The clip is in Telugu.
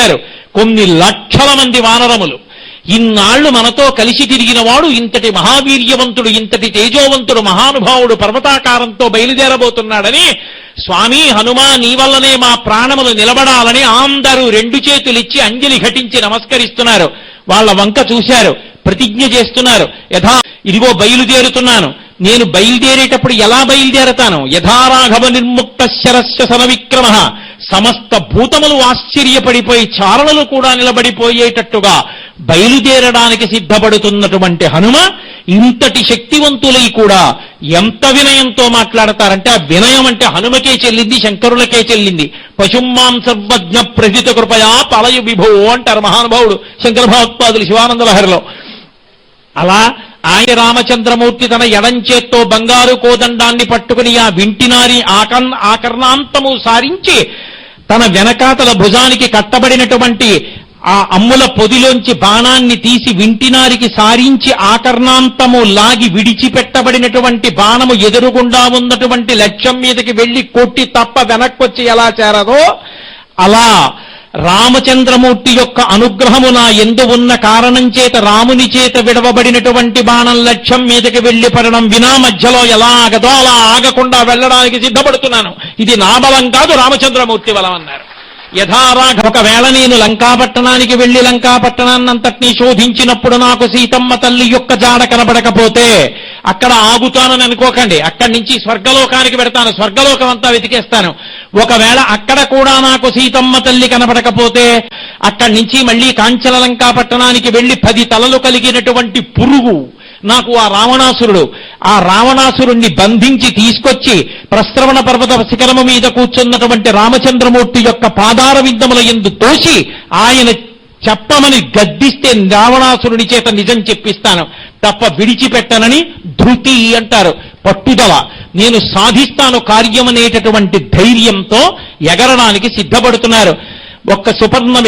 చెప్పారు. కొన్ని లక్షల మంది వానరములు. ఇన్నాళ్ళు మనతో కలిసి తిరిగిన వాడు ఇంతటి మహావీర్యవంతుడు ఇంతటి తేజోవంతుడు మహానుభావుడు పర్వతాకారంతో బయలుదేరబోతున్నాడని స్వామి హనుమా నీ వల్లనే మా ప్రాణములు నిలబడాలని అందరూ రెండు చేతులిచ్చి అంజలి ఘటించి నమస్కరిస్తున్నారు. వాళ్ళ వంక చూశారు. ప్రతిజ్ఞ చేస్తున్నారు. యథా ఇదిగో బయలుదేరుతున్నాను. నేను బయలుదేరేటప్పుడు ఎలా బయలుదేరతాను? యథారాఘవ నిర్ముక్త శరస్య సన విక్రమ. సమస్త భూతములు ఆశ్చర్యపడిపోయి చారణలు కూడా నిలబడిపోయేటట్టుగా బయలుదేరడానికి సిద్ధపడుతున్నటువంటి హనుమ ఇంతటి శక్తివంతులై కూడా ఎంత వినయంతో మాట్లాడతారంటే ఆ వినయం అంటే హనుమకే చెల్లింది శంకరులకే చెల్లింది. పశుమాం సర్వజ్ఞ ప్రజిత కృపయా పలయు విభో అంటారు మహానుభావుడు శంకర భగవత్పాదులు శివానంద లహరిలో. అలా ఆయన రామచంద్రమూర్తి తన ఎడంచేత్తో బంగారు కోదండాన్ని పట్టుకుని ఆ వింటినారి ఆకన్ ఆకర్ణాంతము సారించి తన వెనకాతల భుజానికి కట్టబడినటువంటి ఆ అమ్ముల పొదిలోంచి బాణాన్ని తీసి వింటినారికి సారించి ఆకర్ణాంతము లాగి విడిచిపెట్టబడినటువంటి బాణము ఎదురుగుండా ఉన్నటువంటి లక్ష్యం మీదకి వెళ్ళి కొట్టి తప్ప వెనక్కొచ్చి ఎలా చేరదో అలా రామచంద్రమూర్తి యొక్క అనుగ్రహము నా ఎందు ఉన్న కారణం చేత రాముని చేత విడవబడినటువంటి బాణం లక్ష్యం మీదకి వెళ్ళి పడడం వినా మధ్యలో ఎలా ఆగదో అలా ఆగకుండా వెళ్ళడానికి సిద్ధపడుతున్నాను. ఇది నా బలం కాదు రామచంద్రమూర్తి బలం అన్నారు. యథారాఘ ఒకవేళ నేను లంకాపట్టణానికి వెళ్ళి లంకాపట్టణాన్నంతటినీ శోధించినప్పుడు నాకు సీతమ్మ తల్లి యొక్క జాడ కనబడకపోతే అక్కడ ఆగుతానని అనుకోకండి. అక్కడి నుంచి స్వర్గలోకానికి పెడతాను స్వర్గలోకం అంతా వెతికేస్తాను. ఒకవేళ అక్కడ కూడా నాకు సీతమ్మ తల్లి కనపడకపోతే అక్కడి నుంచి మళ్ళీ కాంచలలంకా పట్టణానికి వెళ్ళి పది తలలు కలిగినటువంటి పురుగు నాకు ఆ రావణాసురుడు ఆ రావణాసురుణ్ణి బంధించి తీసుకొచ్చి ప్రస్రవణ పర్వత శిఖరము మీద కూర్చున్నటువంటి రామచంద్రమూర్తి యొక్క పాదార విందముల ఎందు తోసి ఆయన చెప్పమని గద్దిస్తే రావణాసురుడి చేత నిజం చెప్పిస్తాను. తప్ప విడిచిపెట్టనని ధృతి అంటారు. పట్టుదల. నేను సాధిస్తాను కార్యం అనేటటువంటి ధైర్యంతో ఎగరడానికి సిద్ధపడుతున్నారు. ఒక్క సుపర్ణ